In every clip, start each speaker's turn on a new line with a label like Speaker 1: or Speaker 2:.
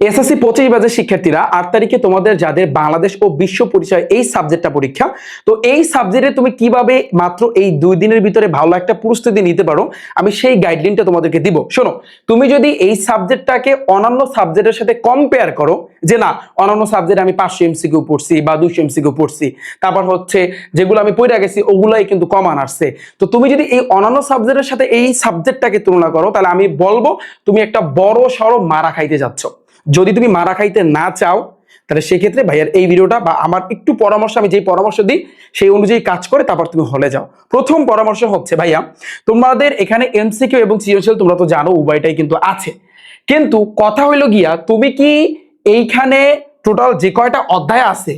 Speaker 1: SSC পঁচিশ বাজে শিক্ষার্থীরা আট তারিখে তোমাদের যাদের বাংলাদেশ ও বিশ্ব পরিচয় এই সাবজেক্টটা পরীক্ষা, তো এই সাবজেক্টে তুমি কীভাবে মাত্র এই দুই দিনের ভিতরে ভালো একটা প্রস্তুতি নিতে পারো, আমি সেই গাইডলাইনটা তোমাদেরকে দিব। শোনো, তুমি যদি এই সাবজেক্টটাকে অন্যান্য সাবজেক্টের সাথে কম্পেয়ার করো, যে না অন্যান্য সাবজেক্টে আমি পাঁচশো এমসিকিউ পড়ছি বা দুশো এমসিকিউ পড়ছি, তারপর হচ্ছে যেগুলো আমি পড়ে গেছি, ওগুলাই কিন্তু কমান আসছে। তো তুমি যদি এই অন্যান্য সাবজেক্টের সাথে এই সাবজেক্টটাকে তুলনা করো, তাহলে আমি বলব তুমি একটা বড় সড়ো মারা খাইতে যাচ্ছ। যদি তুমি মারা খাইতে না চাও, তাহলে সেক্ষেত্রে ভাইয়ার এই ভিডিওটা বা আমার একটু পরামর্শ, আমি যেই পরামর্শ দিই, সেই অনুযায়ী কাজ করে তারপর তুমি হলে যাও। প্রথম পরামর্শ হচ্ছে, ভাইয়া, তোমাদের এখানে এমসিকিউ এবং সৃজনশীল তোমরা তো জানো, উভয়টাই কিন্তু আছে। কিন্তু কথা হইল গিয়া, তুমি কি এইখানে টোটাল যে কয়টা অধ্যায় আছে,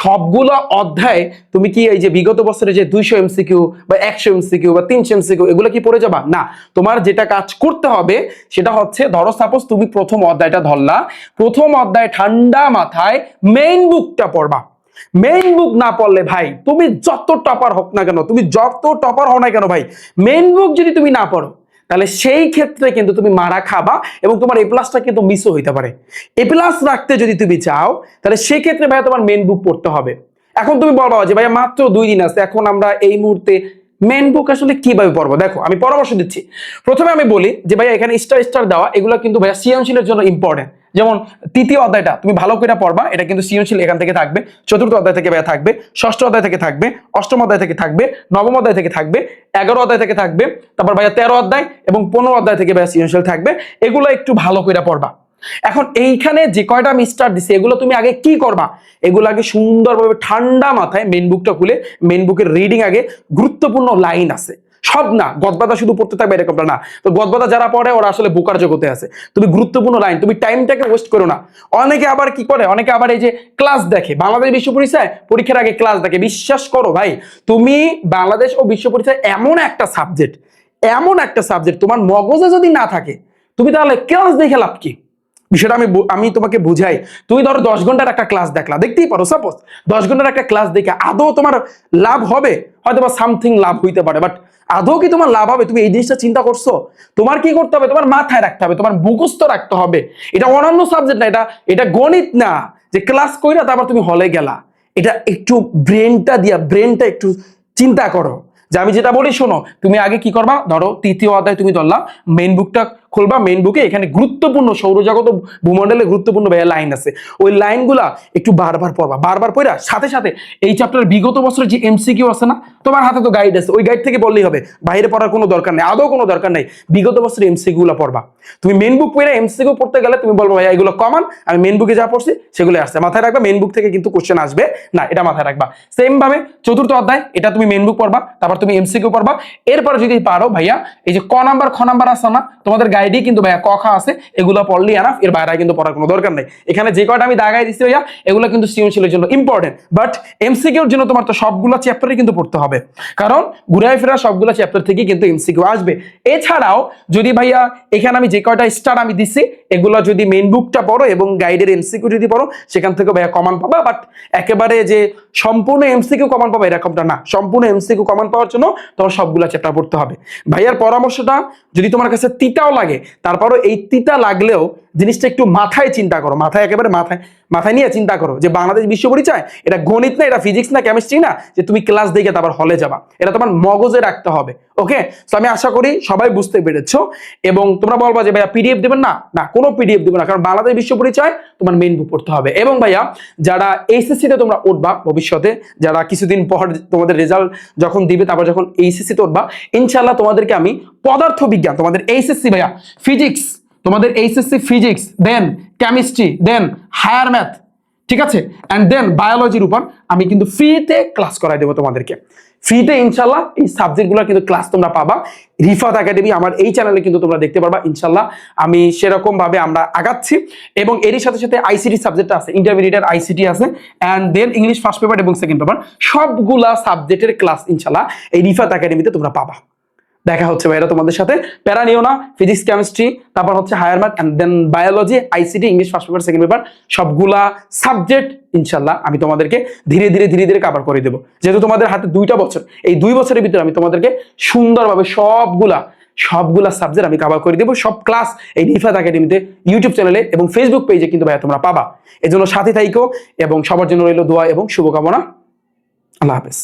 Speaker 1: সবগুলো অধ্যায় তুমি কি এই যে বিগত বছরে যে দুইশো এমসিকিউ বা একশো এমসিকিউ বা তিনশো এমসিকিউ এগুলো কি পড়ে যাবা? না, তোমার যেটা কাজ করতে হবে সেটা হচ্ছে, ধরো সাপোজ তুমি প্রথম অধ্যায়টা ধরলা, প্রথম অধ্যায় ঠান্ডা মাথায় মেইন বুকটা পড়বা। মেইন বুক না পড়লে ভাই, তুমি যত টপার হোক না কেন, তুমি যত টপার হও না কেন ভাই মেইন বুক যদি তুমি না পড়ো তাহলে সেই ক্ষেত্রে কিন্তু তুমি মারা খাবা এবং তোমার এ প্লাসটা কিন্তু মিসও হইতে পারে। এ প্লাস রাখতে যদি তুমি চাও, তাহলে সেই ক্ষেত্রে ভাইয়া তোমার মেন বুক পড়তে হবে। এখন তুমি বলবা যে ভাইয়া মাত্র দুই দিন আছে, এখন আমরা এই মুহূর্তে মেন বুক আসলে কীভাবে পড়ব? দেখো, আমি পরামর্শ দিচ্ছি। প্রথমে আমি বলি যে ভাইয়া এখানে স্টার স্টার দেওয়া, এগুলো কিন্তু ভাইয়া সৃজনশীলের জন্য ইম্পর্টেন্ট যেমন তৃতীয় অধ্যায়টা তুমি ভালো করে পড়বা, এটা কিন্তু সৃজনশীল এখান থেকে থাকবে, চতুর্থ অধ্যায় থেকে থাকবে, ষষ্ঠ অধ্যায় থেকে থাকবে, অষ্টম অধ্যায় থেকে থাকবে, নবম অধ্যায় থেকে থাকবে, এগারো অধ্যায় থেকে থাকবে, তারপর ভাইয়া তেরো অধ্যায় এবং পনেরো অধ্যায় থেকে ভাইয়া সৃজনশীল থাকবে, এগুলো একটু ভালো করে পড়বা। এখন এইখানে যে কয়টা আমি স্টার দিছি, এগুলো তুমি আগে কি করবা? এগুলো আগে সুন্দরভাবে ঠান্ডা মাথায় মেন বুকটা খুলে মেন বুকের রিডিং আগে গুরুত্বপূর্ণ লাইন আছে। সব না, গদবাদা শুধু পড়তে থাকবে এরকমটা না। তো গদবাদা যারা পড়ে, ওরা আসলে বোকার জগতে আছে। তুমি গুরুত্বপূর্ণ লাইন তুমি টাইমটাকে ওয়েস্ট করো না। অনেকে আবার কি করে? অনেকে আবার এই যে ক্লাস দেখে। বাংলাদেশ বিশ্ব পরিচয় পরীক্ষার আগে ক্লাস দেখে। বিশ্বাস করো ভাই, তুমি বাংলাদেশ ও বিশ্ব পরিচয় এমন একটা সাবজেক্ট এমন একটা সাবজেক্ট তোমার মগজে যদি না থাকে, তুমি তাহলে ক্লাস দেখে লাভ কি? বিষয়টা আমি আমি তোমাকে বুঝাই। তুমি ধরো দশ ঘণ্টার একটা ক্লাস দেখলা, দেখতেই পারো সাপোজ দশ ঘণ্টার একটা ক্লাস দেখে আদৌ তোমার লাভ হবে? হয়তো বা সামথিং লাভ হইতে পারে বাট আদৌ কি তোমার লাভ হবে? তুমি এই জিনিসটা চিন্তা করছ? তোমার কি করতে হবে? তোমার মাথায় রাখতে হবে, তোমার মুখস্থ রাখতে হবে। এটা অন্যান্য সাবজেক্ট না, এটা এটা গণিত না, যে ক্লাস কইরা তারপর তুমি হলে গেলা। এটা একটু ব্রেনটা দিয়া ব্রেনটা একটু চিন্তা করো। যে আমি যেটা বলি, শোনো, তুমি আগে কি করবা? ধরো তৃতীয় অধ্যায় তুমি ধরলা মেইন বুকটা খুলবা মেইন বুকে এখানে গুরুত্বপূর্ণ সৌরজগৎ ও ভূমণ্ডলে গুরুত্বপূর্ণ ভাইয়া লাইন আছে। ওই লাইনগুলা একটু বারবার পড়বা। বারবার পড়া সাথে সাথে এই চ্যাপ্টার বিগত বছরের যে এমসিকিউ আছে না, তোমার হাতে তো গাইড আছে। ওই গাইড থেকে বললেই হবে, বাইরে পড়ার কোনো দরকার নেই, আদৌ কোনো দরকার নেই। বিগত বছরের এমসিকিউগুলো পড়বা। তুমি মেইন বুক পড়ে এমসিকিউ পড়তে গেলে তুমি বলব, ভাইয়া, এগুলো কমান আমি মেন বুকে যা পড়ছি সেগুলো আসছে। মাথায় রাখবা মেন বুক থেকে কিন্তু কোশ্চেন আসবে না, এটা মাথায় রাখবা। সেম ভাবে চতুর্থ অধ্যায়, এটা তুমি মেন বুক পড়বা, তারপর তুমি এমসিকিউ পড়বা। এরপর যদি পারো ভাইয়া, এই যে ক নাম্বার, খ নাম্বার আছে না, তোমাদের গাইডে কিন্তু ভাইয়া ক খা আছে, এগুলো পড়লেই এনাফ এর বাইরে কিন্তু পড়ার কোনো দরকার নেই। এখানে যে কয়টা আমি দাগাই দিচ্ছি ভাইয়া, এগুলো কিন্তু সৃজনশীলের জন্য ইম্পর্টেন্ট বাট এমসিকিউর জন্য তোমার তো সবগুলো চ্যাপ্টারই কিন্তু পড়তে হবে। কারণ ঘুরায় ফেরা সবগুলো চ্যাপ্টার থেকে কিন্তু এমসিকিউ আসবে। এছাড়াও যদি ভাইয়া এখানে আমি যে কয়টা স্টার আমি দিচ্ছি এগুলো যদি মেইন বুকটা পড়ো এবং গাইডের এমসিকিউ যদি পড়ো, সেখান থেকে ভাইয়া কমান পাবা। বাট একেবারে যে সম্পূর্ণ এমসিকিউ কমান পাবা এরকমটা না। সম্পূর্ণ এমসিকিউ কমান পাওয়ার জন্য তোমার সবগুলো চ্যাপ্টার পড়তে হবে। ভাইয়ার পরামর্শটা যদি তোমার কাছে তিতাও লাগে তারপরও এই তিতা লাগলেও জিনিসটা একটু মাথায় চিন্তা করো মাথায় একেবারে মাথায় মাথায় নিয়ে চিন্তা করো যে বাংলাদেশ বিশ্ব পরিচয়, এটা গণিত না, এটা ফিজিক্স না কেমিস্ট্রি না, যে তুমি ক্লাস দেখে তারপর হলে যাবা। এটা তোমার মগজে রাখতে হবে ওকে তো আমি আশা করি সবাই বুঝতে পেরেছ। এবং তোমরা বলবা যে, ভাইয়া পিডিএফ দেবেন না? না, কোনো পিডিএফ দেবে না, কারণ বাংলাদেশ বিশ্ব পরিচয় তোমার মেইন বুক পড়তে হবে। এবং ভাইয়া, যারা এইচএসসি তে তোমরা উঠবা ভবিষ্যতে, যারা কিছুদিন পর তোমাদের রেজাল্ট যখন দিবে, তারপর যখন এইচএসসি তে উঠবা ইনশাল্লাহ তোমাদেরকে আমি পদার্থ বিজ্ঞান তোমাদের এইচএসসি ভাইয়া ফিজিক্স তোমাদের HSC physics then chemistry then higher math ঠিক আছে? অ্যান্ড দেন বায়োলজির উপর আমি কিন্তু ফ্রিতে ক্লাস করাই দেবো তোমাদেরকে। ফ্রিতে ইনশাল্লাহ এই সাবজেক্টগুলো কিন্তু ক্লাস তোমরা পাবা। রিফাত একাডেমি আমার এই চ্যানেলে কিন্তু তোমরা দেখতে পারবা, ইনশাল্লাহ। আমি সেরকম ভাবে আমরা আগাচ্ছি। এবং এরই সাথে সাথে আইসিটি সাবজেক্ট আছে ইন্টারমিডিয়েট আইসিটি আছে and then English first paper এবং সেকেন্ড পেপার সবগুলা সাবজেক্টের ক্লাস ইনশাল্লাহ এই রিফাত একাডেমিতে তোমরা পাবা। দেখা হচ্ছে ভাইরা তোমাদের সাথে। প্যারা নিও না ফিজিক্স কেমিস্ট্রি তারপর হচ্ছে higher mark and then biology ICT English first paper second paper সবগুলা সাবজেক্ট ইনশাল্লাহ আমি তোমাদেরকে ধীরে ধীরে ধীরে ধীরে কাভার করে দেবো। যেহেতু তোমাদের হাতে দুইটা বছর, এই দুই বছরের ভিতরে আমি তোমাদেরকে সুন্দরভাবে সবগুলা সবগুলা সাবজেক্ট আমি কভার করে দেবো। সব ক্লাস এই রিফাত একাডেমিতে ইউটিউব চ্যানেলে এবং ফেসবুক পেজে কিন্তু ভাইয়া তোমরা পাবা। এজন্য সাথে থাইকো এবং সবার জন্য রইল দোয়া এবং শুভকামনা। আল্লাহ হাফেজ।